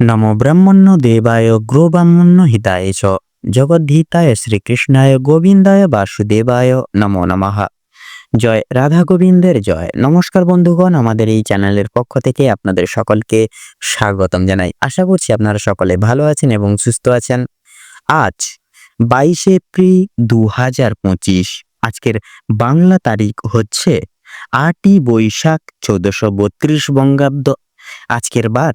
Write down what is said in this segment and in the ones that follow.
নমো ব্রহ্মণ্য দেবায় গ্রোব্রাহ্মণ্য হিতায় চ জগদ্ধিতায় শ্রীকৃষ্ণায় গোবিন্দায় বাসুদেবায় নমো নমঃ জয় রাধা গোবিন্দের জয় নমস্কার বন্ধুগণ, আমাদের এই চ্যানেলের পক্ষ থেকে আপনাদের সকলকে স্বাগতম জানাই। আশা করছি আপনারা সকলে ভালো আছেন এবং সুস্থ আছেন। আজ বাইশে এপ্রিল দু হাজার পঁচিশ, আজকের বাংলা তারিখ হচ্ছে আটই বৈশাখ চৌদ্দশো বত্রিশ বঙ্গাব্দ। আজকের বার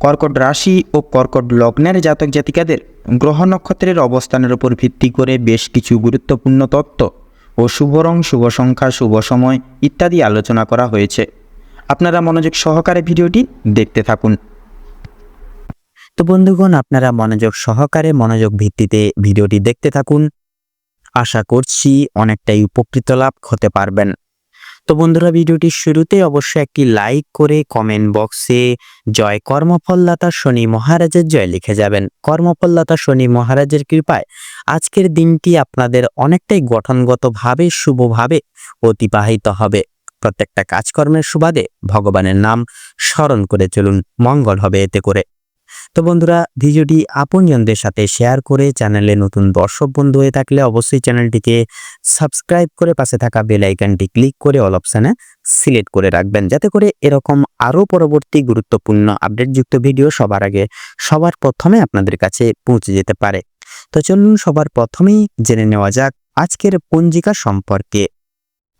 কর্কট রাশি ও কর্কট লগ্নের জাতক জাতিকাদের গ্রহ নক্ষত্রের অবস্থানের উপর ভিত্তি করে বেশ কিছু গুরুত্বপূর্ণ তত্ত্ব ও শুভ রং, শুভ সংখ্যা, শুভ সময় ইত্যাদি আলোচনা করা হয়েছে। আপনারা মনোযোগ সহকারে ভিডিওটি দেখতে থাকুন। তো বন্ধুগণ, আপনারা মনোযোগ সহকারে মনোযোগ ভিত্তিতে ভিডিওটি দেখতে থাকুন। আশা করছি অনেকটাই উপকৃত লাভ হতে পারবেন। তো বন্ধুরা ভিডিওটির শুরুতে অবশ্যই একটি লাইক করে কমেন্ট বক্সে জয় কর্মফলদাতা শনি মহারাজের জয় লিখে যাবেন। কর্মফলদাতা শনি মহারাজের কৃপায় আজকের দিনটি আপনাদের অনেকটাই গঠনগতভাবে, শুভভাবে অতিবাহিত হবে। প্রত্যেকটা কাজকর্মের সুবাদে ভগবানের নাম স্মরণ করে চলুন, মঙ্গল হবে এতে করে। তো বন্ধুরা, ভিডিওটি আপনজনদের সাথে শেয়ার করে চ্যানেলে নতুন দর্শক বন্ধু হয়ে থাকলে অবশ্যই চ্যানেলটিকে সাবস্ক্রাইব করে পাশে থাকা বেল আইকনটি ক্লিক করে অল অপশানে সিলেক্ট করে রাখবেন। যাতে করে এরকম আরও পরবর্তী গুরুত্বপূর্ণ আপডেটযুক্ত ভিডিও সবার আগে সবার প্রথমে আপনাদের কাছে পৌঁছে যেতে পারে। তো চলুন সবার প্রথমেই জেনে নেওয়া যাক আজকের পঞ্জিকা সম্পর্কে।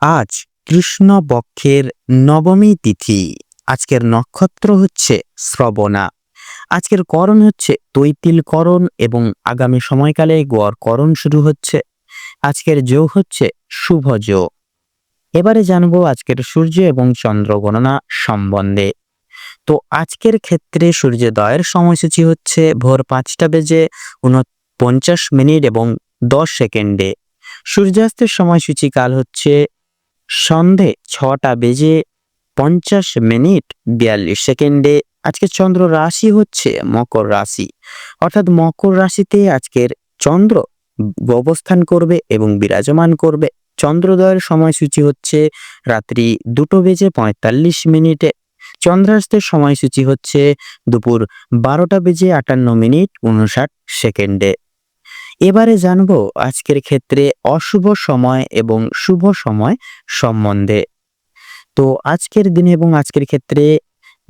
আজ কৃষ্ণ পক্ষের নবমী তিথি। আজকের নক্ষত্র হচ্ছে শ্রবণা। আজকের করণ হচ্ছে তৈতিল করণ এবং আগামী সময়কালে গোয়ার করণ শুরু হচ্ছে। আজকের যোগ হচ্ছে শুভ যোগ এবারে জানব আজকের সূর্য এবং চন্দ্র গণনা সম্বন্ধে। তো আজকের ক্ষেত্রে সূর্যোদয়ের সময়সূচি হচ্ছে ভোর পাঁচটা বেজে উনপঞ্চাশ মিনিট এবং দশ সেকেন্ডে। সূর্যাস্তের সময়সূচি কাল হচ্ছে সন্ধে ছটা বেজে পঞ্চাশ মিনিট বিয়াল্লিশ সেকেন্ডে। আজকে চন্দ্র রাশি হচ্ছে মকর রাশি। অর্থাৎ মকর রাশিতে আজকের চন্দ্র অবস্থান করবে এবং বিরাজমান করবে। চন্দ্রোদয়ের সময়সূচি হচ্ছে রাত্রি দুটো বেজে পঁয়তাল্লিশ মিনিটে। চন্দ্রাস্তের সময়সূচি হচ্ছে দুপুর বারোটা বেজে আটান্ন মিনিট উনষাট সেকেন্ডে। এবারে জানব আজকের ক্ষেত্রে অশুভ সময় এবং শুভ সময় সম্বন্ধে। তো আজকের দিনে এবং আজকের ক্ষেত্রে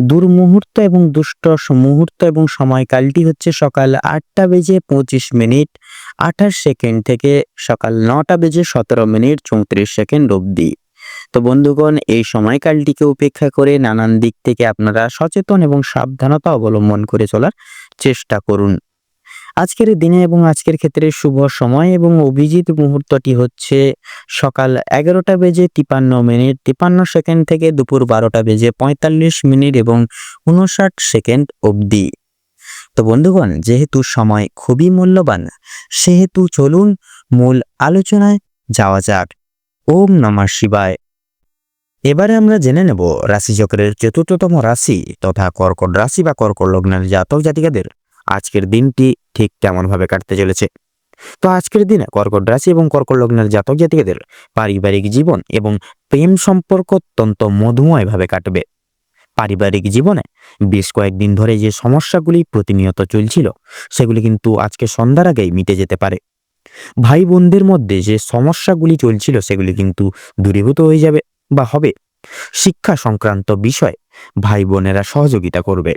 দুর্মুহূর্ত এবং দুষ্ট মুহূর্ত এবং সময়কালটি হচ্ছে সকাল আটটা বেজে পঁচিশ মিনিট আঠাশ সেকেন্ড থেকে সকাল নটা বেজে সতেরো মিনিট চৌত্রিশ সেকেন্ড অবধি। তো বন্ধুগণ, এই সময়কালটিকে উপেক্ষা করে নানান দিক থেকে আপনারা সচেতন এবং সাবধানতা অবলম্বন করে চলার চেষ্টা করুন। আজকের দিনে এবং আজকের ক্ষেত্রে শুভ সময় এবং অভিজিৎ মুহূর্তটি হচ্ছে সকাল এগারোটা বেজে তিপান্ন মিনিট, তিপান্ন সেকেন্ড থেকে দুপুর বারোটা বেজে পঁয়তাল্লিশ মিনিট এবং উনষাট সেকেন্ড অবধি। তো বন্ধুগণ, যেহেতু সময় খুবই মূল্যবান, সেহেতু চলুন মূল আলোচনায় যাওয়া যাক। ওম নমঃ শিবায়। এবারে আমরা জেনে নেব রাশিচক্রের চতুর্থতম রাশি তথা কর্কট রাশি বা কর্কট লগ্নের জাতক জাতিকাদের আজকের দিনটি ঠিক কেমনভাবে কাটতে চলেছে। তো আজকের দিনে কর্কট রাশি এবং কর্কট লগ্নের জাতক জাতিকাদের পারিবারিক জীবন এবং প্রেম সম্পর্ক অত্যন্ত মধুময়ভাবে কাটবে। পারিবারিক জীবনে বেশ কয়েকদিন ধরে যে সমস্যাগুলি প্রতিনিয়ত চলছিল, সেগুলি কিন্তু আজকে সন্ধ্যার আগেই মিটে যেতে পারে। ভাই বোনদের মধ্যে যে সমস্যাগুলি চলছিল, সেগুলি কিন্তু দূরীভূত হয়ে যাবে বা হবে। শিক্ষা সংক্রান্ত বিষয় ভাই বোনেরা সহযোগিতা করবে।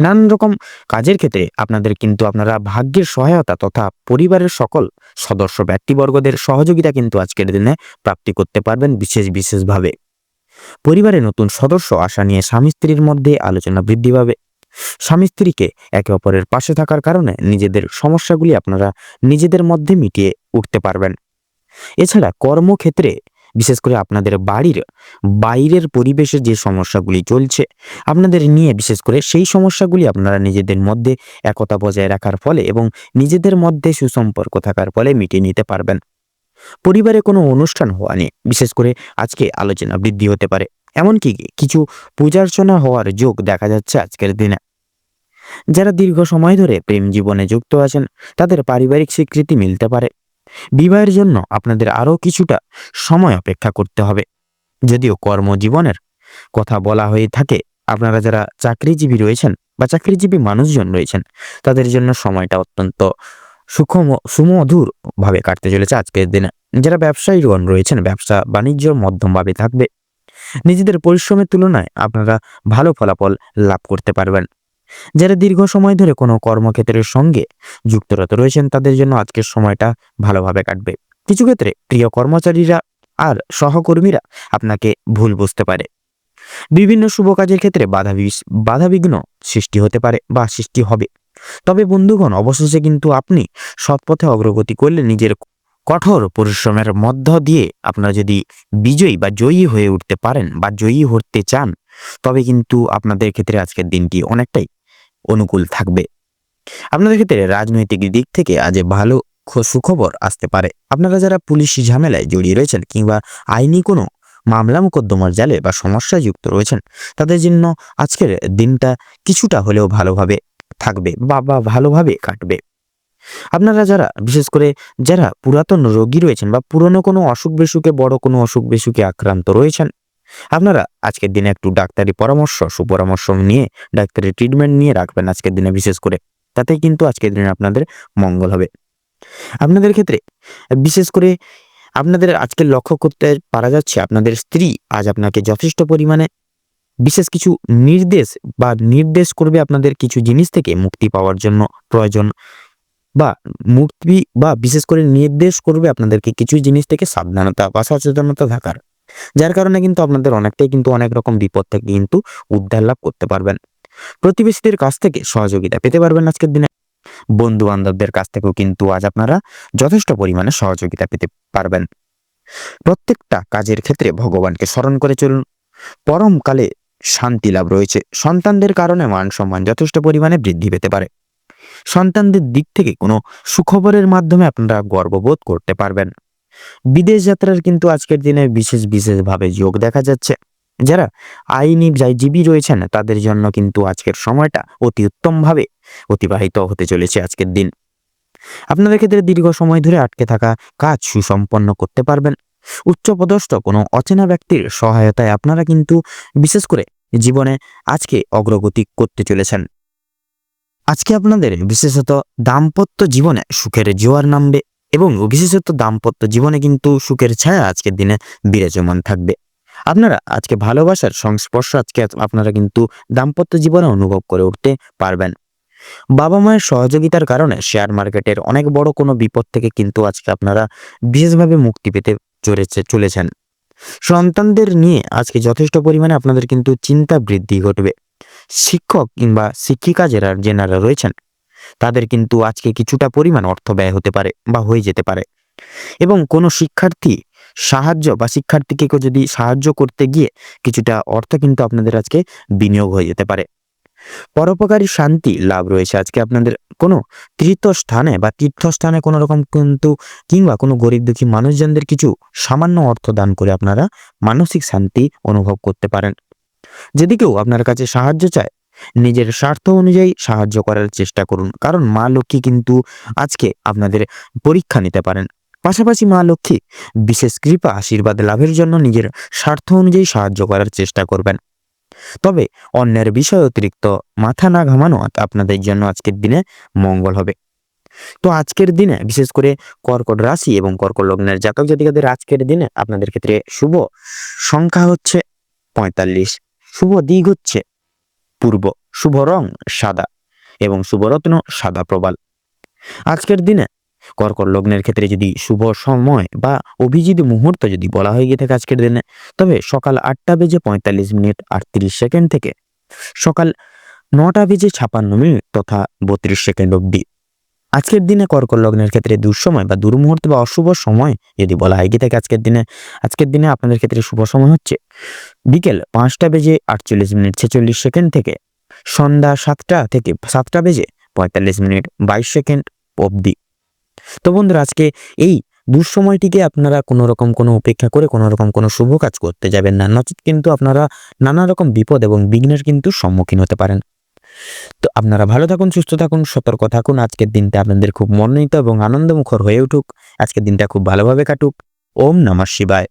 নানান রকম কাজের ক্ষেত্রে আপনাদের কিন্তু আপনারা ভাগ্যের সহায়তা তথা পরিবারের সকল সদস্য ব্যক্তিবর্গদের সহযোগিতা কিন্তু আজকের দিনে প্রাপ্তি করতে পারবেন বিশেষ বিশেষভাবে। পরিবারে নতুন সদস্য আসা নিয়ে স্বামী স্ত্রীর মধ্যে আলোচনা বৃদ্ধি পাবে। স্বামী স্ত্রীকে একে অপরের পাশে থাকার কারণে নিজেদের সমস্যাগুলি আপনারা নিজেদের মধ্যে মিটিয়ে উঠতে পারবেন। এছাড়া কর্মক্ষেত্রে বিশেষ করে আপনাদের বাড়ির বাইরের পরিবেশে যে সমস্যাগুলি চলছে, আপনাদের নিয়ে বিশেষ করে সেই সমস্যাগুলি আপনারা নিজেদের মধ্যে একতা বজায় রাখার ফলে এবং নিজেদের মধ্যে সুসম্পর্ক থাকার ফলে মিটিয়ে নিতে পারবেন। পরিবারে কোনো অনুষ্ঠান হওয়া নিয়ে বিশেষ করে আজকে আলোচনা বৃদ্ধি হতে পারে। এমনকি কিছু পূজার্চনা হওয়ার যোগ দেখা যাচ্ছে আজকের দিনে। যারা দীর্ঘ সময় ধরে প্রেম জীবনে যুক্ত আছেন, তাদের পারিবারিক স্বীকৃতি মিলতে পারে। বিবাহের জন্য আপনাদের আরও কিছুটা সময় অপেক্ষা করতে হবে। যদিও কর্মজীবনের কথা বলা হয়ে থাকে, আপনারা যারা চাকরিজীবী রয়েছেন বা চাকরিজীবী মানুষজন রয়েছেন, তাদের জন্য সময়টা অত্যন্ত সুখম, সুমধুরভাবে কাটতে চলেছে আজকের দিনে। যারা ব্যবসায়ীগণ রয়েছেন, ব্যবসা বাণিজ্য মধ্যমভাবে থাকবে, নিজেদের পরিশ্রমের তুলনায় আপনারা ভালো ফলাফল লাভ করতে পারবেন। যারা দীর্ঘ সময় ধরে কোনো কর্মক্ষেত্রের সঙ্গে যুক্তরত রয়েছেন, তাদের জন্য আজকের সময়টা ভালোভাবে কাটবে। কিছু ক্ষেত্রে প্রিয় কর্মচারীরা আর সহকর্মীরা আপনাকে ভুল বুঝতে পারে। বিভিন্ন শুভ কাজের ক্ষেত্রে বাধা বাধাবিঘ্ন সৃষ্টি হতে পারে বা সৃষ্টি হবে। তবে বন্ধুগণ, অবশেষে কিন্তু আপনি সৎপথে অগ্রগতি করলে নিজের কঠোর পরিশ্রমের মধ্য দিয়ে আপনারা যদি বিজয়ী বা জয়ী হয়ে উঠতে পারেন বা জয়ী হতে চান, তবে কিন্তু আপনাদের ক্ষেত্রে আজকের দিনটি অনেকটাই অনুকূল থাকবে। আপনাদের ক্ষেত্রে রাজনৈতিক দিক থেকে আজ ভালো সুখবর আসতে পারে। আপনারা যারা পুলিশি ঝামেলায় জড়িয়ে রয়েছেন কিংবা আইনি কোনো মামলা মোকদ্দমার জালে বা সমস্যায় যুক্ত রয়েছেন, তাদের জন্য আজকের দিনটা কিছুটা হলেও ভালোভাবে থাকবে বা বা ভালোভাবে কাটবে। আপনারা যারা, বিশেষ করে যারা পুরাতন রোগী রয়েছেন বা পুরনো কোনো অসুখ বিসুখে বড় কোনো অসুখ বিসুখে আক্রান্ত রয়েছেন আপনারা আজকের দিনে একটু ডাক্তারি পরামর্শ, সুপরামর্শ নিয়ে ডাক্তারি ট্রিটমেন্ট নিয়ে রাখবেন আজকের দিনে বিশেষ করে। তাতে কিন্তু আজকের দিনে আপনাদের মঙ্গল হবে। আপনাদের ক্ষেত্রে বিশেষ করে আপনাদের আজকে লক্ষ্য করতে পারা যাচ্ছে আপনাদের স্ত্রী আজ আপনাকে যথেষ্ট পরিমাণে বিশেষ কিছু নির্দেশ বা নির্দেশ করবে আপনাদের কিছু জিনিস থেকে মুক্তি পাওয়ার জন্য প্রয়োজন বা মুক্তি বা বিশেষ করে নির্দেশ করবে আপনাদেরকে কিছু জিনিস থেকে সাবধানতা বা সচেতনতা থাকার। যার কারণে কিন্তু আপনাদের অনেকটাই কিন্তু অনেক রকম বিপদ থেকে কিন্তু উদ্ধার লাভ করতে পারবেন। প্রতিবেশীদের কাছ থেকে সহযোগিতা পেতে পারবেন আজকের দিনে। বন্ধু বান্ধবদের কাছ থেকেও কিন্তু আজ আপনারা যথেষ্ট পরিমাণে সহযোগিতা পেতে পারবেন। প্রত্যেকটা কাজের ক্ষেত্রে ভগবানকে স্মরণ করে চলুন। পরমকালে শান্তি লাভ রয়েছে। সন্তানদের কারণে মান সম্মান যথেষ্ট পরিমাণে বৃদ্ধি পেতে পারে। সন্তানদের দিক থেকে কোনো সুখবরের মাধ্যমে আপনারা গর্ববোধ করতে পারবেন। বিদেশ যাত্রার কিন্তু আজকের দিনে বিশেষ বিশেষভাবে যোগ দেখা যাচ্ছে। যারা আইনি জীবী রয়েছেন, তাদের জন্য কিন্তু আজকের সময়টা অতি উত্তমভাবে অতিবাহিত হতে চলেছে আজকের দিন। আপনাদের ক্ষেত্রে দীর্ঘ সময় ধরে আটকে থাকা কাজ সুসম্পন্ন করতে পারবেন। উচ্চপদস্থ কোনো অচেনা ব্যক্তির সহায়তায় আপনারা কিন্তু বিশেষ করে জীবনে আজকে অগ্রগতি করতে চলেছেন। আজকে আপনাদের বিশেষত দাম্পত্য জীবনে সুখের জোয়ার নামবে। এবং বিশেষত দাম্পত্য জীবনে কিন্তু সুখের ছায়া আজকের দিনে বিরাজমান থাকবে। আপনারা আজকে ভালোবাসার সংস্পর্শ আজকে আপনারা কিন্তু দাম্পত্য জীবনে অনুভব করে উঠতে পারবেন। বাবা মায়ের সহযোগিতার কারণে শেয়ার মার্কেটের অনেক বড় কোনো বিপদ থেকে কিন্তু আজকে আপনারা বিশেষভাবে মুক্তি পেতে চলেছে, চলেছেন। সন্তানদের নিয়ে আজকে যথেষ্ট পরিমাণে আপনাদের কিন্তু চিন্তা বৃদ্ধি ঘটবে। শিক্ষক কিংবা শিক্ষিকা যারা, যেনারা রয়েছেন তাদের কিন্তু আজকে কিছুটা পরিমাণ অর্থ ব্যয় হতে পারে বা হয়ে যেতে পারে। এবং কোনো শিক্ষার্থী সাহায্য বা শিক্ষার্থীকে যদি সাহায্য করতে গিয়ে কিছুটা অর্থ কিন্তু আপনাদের আজকে বিনিয়োগ হয়ে যেতে পারে। পরোপকারী শান্তি লাভ রয়েছে আজকে আপনাদের কোনো তীর্থস্থানে বা তীর্থস্থানে কোনো রকম কিন্তু কিংবা কোনো গরিব দুঃখী মানুষজনদের কিছু সামান্য অর্থ দান করে আপনারা মানসিক শান্তি অনুভব করতে পারেন। যদি কেউ আপনার কাছে সাহায্য চায় নিজের স্বার্থ অনুযায়ী সাহায্য করার চেষ্টা করুন। কারণ মা লক্ষ্মী কিন্তু আজকে আপনাদের পরীক্ষা নিতে পারেন। পাশাপাশি মা লক্ষ্মী বিশেষ কৃপা, আশীর্বাদ লাভের জন্য নিজের স্বার্থ অনুযায়ী সাহায্য করার চেষ্টা করবেন। তবে অন্যের বিষয় অতিরিক্ত মাথা না ঘামানো আপনাদের জন্য আজকের দিনে মঙ্গল হবে। তো আজকের দিনে বিশেষ করে কর্কট রাশি এবং কর্কট লগ্নের জাতক জাতিকাদের আজকের দিনে আপনাদের ক্ষেত্রে শুভ সংখ্যা হচ্ছে পঁয়তাল্লিশ। শুভ দিক হচ্ছে পূর্ব শুভ রং সাদা এবং শুভরত্ন সাদা প্রবাল। আজকের দিনে কর্কট লগ্নের ক্ষেত্রে যদি শুভ সময় বা অভিজিৎ মুহূর্ত যদি বলা হয়ে গিয়ে থাকে আজকের দিনে, তবে সকাল আটটা বেজে পঁয়তাল্লিশ মিনিট আটত্রিশ সেকেন্ড থেকে সকাল নটা বেজে ছাপান্ন মিনিট তথা বত্রিশ সেকেন্ড অবধি আজকের দিনে কর্কট লগ্নের ক্ষেত্রে দুঃসময় বা দুর্মুহূর্ত বা অশুভ সময় যদি বলা হয়, কি থাকে আজকের দিনে? আজকের দিনে আপনাদের ক্ষেত্রে শুভ সময় হচ্ছে বিকেল পাঁচটা বেজে আটচল্লিশ মিনিট ছেচল্লিশ সেকেন্ড থেকে সন্ধ্যা সাতটা থেকে সাতটা বেজে পঁয়তাল্লিশ মিনিট বাইশ সেকেন্ড অবধি। তো বন্ধুরা, আজকে এই দুঃসময়টিকে আপনারা কোনো রকম কোনো উপেক্ষা করে কোনো রকম কোনো শুভ কাজ করতে যাবেন না। নচেত কিন্তু আপনারা নানা রকম বিপদ এবং বিঘ্নের কিন্তু সম্মুখীন হতে পারেন। তো আপনারা ভালো থাকুন, সুস্থ থাকুন, সতর্ক থাকুন। আজকের দিনটা আপনাদের খুব মনোনীত এবং আনন্দমুখর হয়ে উঠুক। আজকের দিনটা খুব ভালোভাবে কাটুক। ওম নমঃ শিবায়।